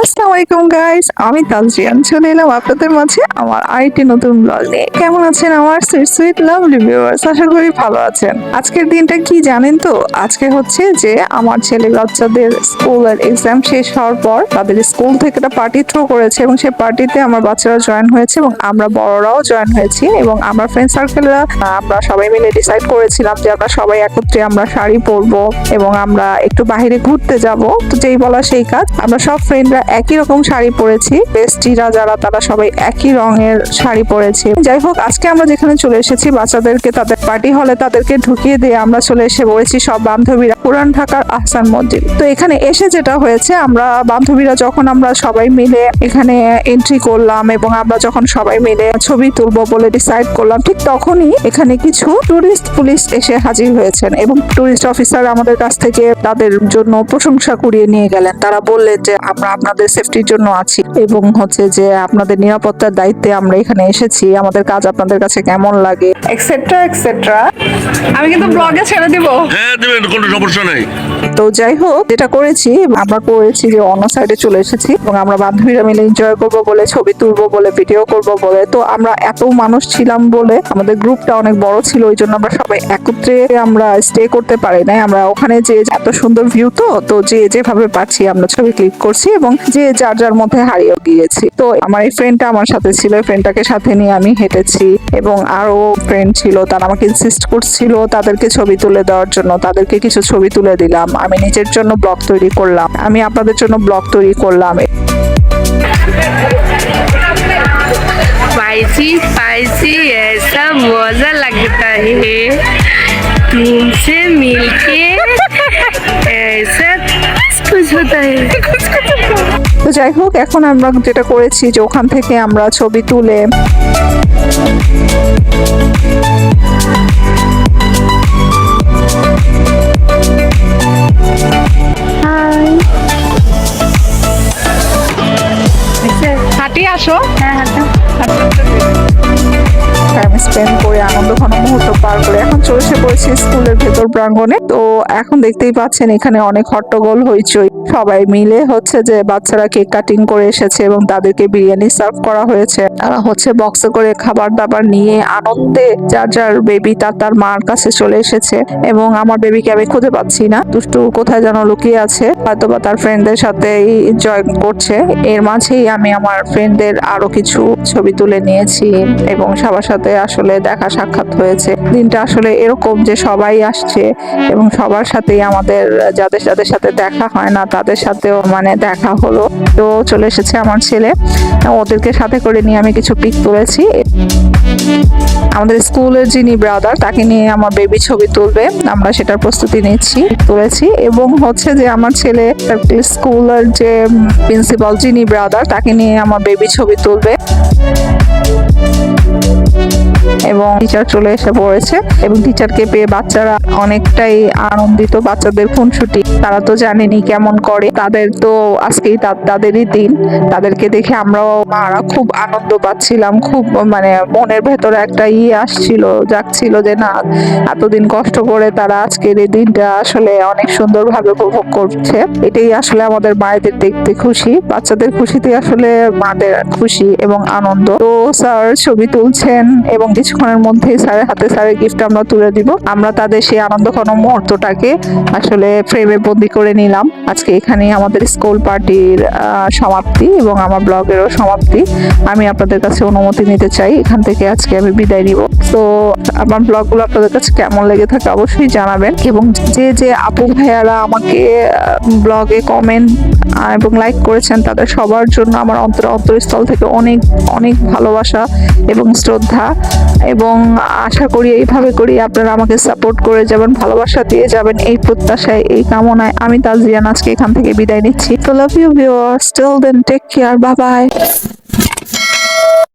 আলাইকুম গাইস আমি তালজিয়ান চলে এলাম আপনাদের মাঝে আমার আরেকটি নতুন ব্লগ নিয়ে। কেমন আছেন আমার সুইট সুইট লাভলি ভিউয়ার্স আশা করি ভালো আছেন। আজকের দিনটা কি জানেন তো? আজকে হচ্ছে যে আমার ছেলে বাচ্চাদের স্কুলের এক্সাম শেষ হওয়ার পর তাদের স্কুল থেকে একটা পার্টি থ্রো করেছে এবং সেই পার্টিতে আমার বাচ্চারা জয়েন হয়েছে এবং আমরা বড়রাও জয়েন হয়েছি এবং আমরা ফ্রেন্ড সার্কেলরা আমরা সবাই মিলে ডিসাইড করেছিলাম যে আমরা সবাই একত্রে আমরা শাড়ি পরবো এবং আমরা একটু বাইরে ঘুরতে যাব। তো যেই বলা সেই কাজ, আমরা সব ফ্রেন্ডরা একই রকম শাড়ি পরেছি। বেস্টিরা যারা, তারা সবাই একই রঙের শাড়ি পরেছি। যাই হোক, আজকে আমরা যেখানে চলে এসেছি, বাচ্চাদেরকে তাদের পার্টি হলে তাদেরকে ঢুকিয়ে দিয়ে আমরা চলে এসে পড়েছি সব বান্ধবীরা পুরান ঢাকার আহসান মসজিদ। তো এখানে এসে যেটা হয়েছে, আমরা বান্ধবীরা যখন আমরা সবাই মিলে এখানে এন্ট্রি করলাম এবং আমরা যখন সবাই মিলে ছবি তুলবো বলে ডিসাইড করলাম, ঠিক তখনই এখানে কিছু টুরিস্ট পুলিশ এসে হাজির হয়েছেন এবং টুরিস্ট অফিসার আমাদের কাছ থেকে তাদের জন্য প্রশংসা কুড়িয়ে নিয়ে গেলেন। তারা বললেন যে, আমরা আপনাদের সেফটির জন্য আছি এবং হচ্ছে যে আপনাদের নিরাপত্তার দায়িত্বে আমরা এখানে এসেছি। আমাদের কাজ আপনাদের কাছে কেমন লাগে? এক্সেট্রা এক্সেট্রা আমি কিন্তু ব্লগে ছেড়ে দিব। হ্যাঁ দেবেন কোনো সমস্যা নেই। তো যাই হোক যেটা করেছি আমরা করেছি যে অন্য সাইডে চলে এসেছি এবং আমরা বান্ধবীরা মিলে এনজয় করব বলে ছবি তুলবো বলে ভিডিও করব বলে। তো আমরা এত মানুষ ছিলাম বলে আমাদের গ্রুপটা অনেক বড় ছিল ওই জন্য আমরা সবাই একত্রে আমরা স্টে করতে পারি নাই। আমরা ওখানে যে এত সুন্দর ভিউ তো তো যে যেভাবে পাচ্ছি আমরা ছবি ক্লিক করছি এবং যে যার যার মধ্যে হারিয়ে গিয়েছি তো আমার এই ফ্রেন্ডটা আমার সাথে ছিল ফ্রেন্ডটাকে সাথে নিয়ে আমি হেঁটেছি এবং আরো ফ্রেন্ড ছিল তারা আমাকে ইনসিস্ট করছিল তাদেরকে ছবি তুলে দেওয়ার জন্য তাদেরকে কিছু ছবি তুলে দিলাম আমি নিজের জন্য ব্লগ তৈরি করলাম আমি আপনাদের জন্য ব্লগ তৈরি করলাম स्पाइसी स्पाइसी ऐसा मजा लगता है तुमसे मिलके ऐसा कुछ होता है তো যাই হোক এখন আমরা যেটা করেছি যে ওখান থেকে আমরা ছবি তুলে স্পেন্ড করে আনন্দ ঘন মুহূর্ত পার করে এখন চলে এসে পড়েছি স্কুলের ভেতর প্রাঙ্গণে। তো এখন দেখতেই পাচ্ছেন এখানে অনেক হট্টগোল হইচই। সবাই মিলে হচ্ছে যে বাচ্চারা কেক কাটিং করে এসেছে এবং তাদেরকে বিরিয়ানি সার্ভ করা হয়েছে। তারা হচ্ছে বক্সে করে খাবার দাবার নিয়ে আনন্দে যার যার বেবি তার তার মার কাছে চলে এসেছে এবং আমার বেবিকে আমি খুঁজে পাচ্ছি না। দুষ্টু কোথায় যেন লুকিয়ে আছে। হয়তো বা তার ফ্রেন্ডদের সাথে এনজয় করছে। এর মাঝেই আমি আমার ফ্রেন্ডদের আরও কিছু ছবি তুলে নিয়েছি এবং সবার সাথে আসলে দেখা সাক্ষাৎ হয়েছে। দিনটা আসলে এরকম যে সবাই আসছে এবং সবার সাথেই আমাদের, যাদের যাদের সাথে দেখা হয় না, তাদের সাথেও মানে দেখা হলো। তো চলে এসেছে আমার ছেলে। ওদেরকে সাথে করে নিয়ে আমি কিছু পিক তুলেছি। আমাদের স্কুলের যিনি ব্রাদার তাকে নিয়ে আমার বেবি ছবি তুলবে। আমরা সেটার প্রস্তুতি নিচ্ছি, তুলেছি। এবং হচ্ছে যে আমার ছেলে স্কুলের যে প্রিন্সিপাল যিনি ব্রাদার তাকে নিয়ে আমার বেবি ছবি তুলবে। এবং টিচার চলে এসে পড়েছে এবং টিচারকে পেয়ে বাচ্চারা অনেকটাই আনন্দিত, বাচ্চাদের খুনসুটি। তারা তো জানেনি কেমন করে। তাদের তো আজকেই তাদেরই দিন। তাদেরকে দেখে আমরাও মারা খুব আনন্দ পাচ্ছিলাম। খুব মানে মনের ভেতরে একটা ইয়ে আসছিল যাচ্ছিল যে না, এতদিন কষ্ট করে তারা আজকের এই দিনটা আসলে অনেক সুন্দরভাবে উপভোগ করছে। এটাই আসলে আমাদের মায়েদের দেখতে খুশি। বাচ্চাদের খুশিতে আসলে মাদের খুশি এবং আনন্দ। তো স্যার ছবি তুলছেন এবং কিছুক্ষণের মধ্যেই স্যারের হাতে স্যারের গিফট আমরা তুলে দিব। আমরা তাদের সেই আনন্দঘন মুহূর্তটাকে আসলে ফ্রেমে বন্দি করে নিলাম। আজকে এখানে আমাদের স্কুল পার্টির সমাপ্তি এবং আমার ব্লগেরও সমাপ্তি। আমি আপনাদের কাছে অনুমতি নিতে চাই। এখান থেকে আজকে আমি বিদায় নিব। তো আমার ব্লগগুলো আপনাদের কাছে কেমন লেগে থাকে অবশ্যই জানাবেন। এবং যে যে আপু ভাইয়ারা আমাকে ব্লগে কমেন্ট এবং লাইক করেছেন, তাদের সবার জন্য আমার অন্তর অন্তরস্থল থেকে অনেক অনেক ভালোবাসা এবং শ্রদ্ধা। এবং আশা করি এইভাবে করি আপনারা আমাকে সাপোর্ট করে যাবেন, ভালোবাসা দিয়ে যাবেন এই প্রত্যাশায়, এই কামনায়। আমি তাজিয়ান আজকে এখান থেকে বিদায় নিচ্ছি। তো love you viewers till then take care bye bye